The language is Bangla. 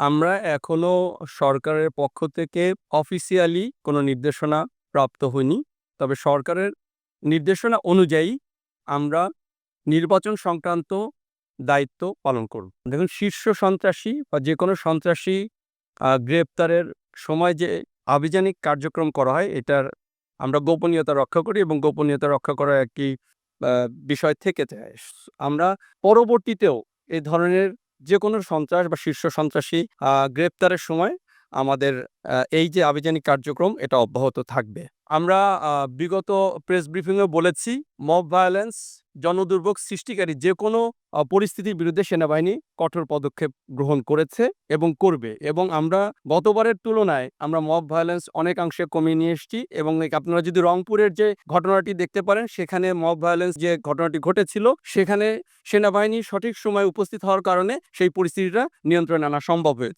আমরা এখনও সরকারের পক্ষ থেকে অফিসিয়ালি কোনো নির্দেশনা প্রাপ্ত হইনি তবে সরকারের নির্দেশনা অনুযায়ী আমরা নির্বাচন সংক্রান্ত দায়িত্ব পালন করব। দেখুন, শীর্ষ সন্ত্রাসী বা যে কোনো সন্ত্রাসী গ্রেপ্তারের সময় যে আভিযানিক কার্যক্রম করা হয়, এটার আমরা গোপনীয়তা রক্ষা করি এবং গোপনীয়তা রক্ষা করার একটি বিষয় থেকে যায়। আমরা পরবর্তীতেও এই ধরনের যে কোনো সন্ত্রাস বা শীর্ষ সন্ত্রাসী গ্রেপ্তারের সময় আমাদের এই যে আভিযানিক কার্যক্রম, এটা অব্যাহত থাকবে। আমরা বিগত প্রেস ব্রিফিংয়ে বলেছি, মব ভায়োলেন্স, জনদুর্ভোগ সৃষ্টিকারী যে কোনো পরিস্থিতির বিরুদ্ধে সেনাবাহিনী কঠোর পদক্ষেপ গ্রহণ করেছে এবং করবে। এবং আমরা গতবারের তুলনায় আমরা মব ভায়োলেন্স অনেকাংশে কমিয়ে নিয়ে এসেছি এবং আপনারা যদি রংপুরের যে ঘটনাটি দেখতে পারেন, সেখানে মব ভায়োলেন্স যে ঘটনাটি ঘটেছিল, সেখানে সেনাবাহিনী সঠিক সময় উপস্থিত হওয়ার কারণে সেই পরিস্থিতিটা নিয়ন্ত্রণে আনা সম্ভব হয়েছে।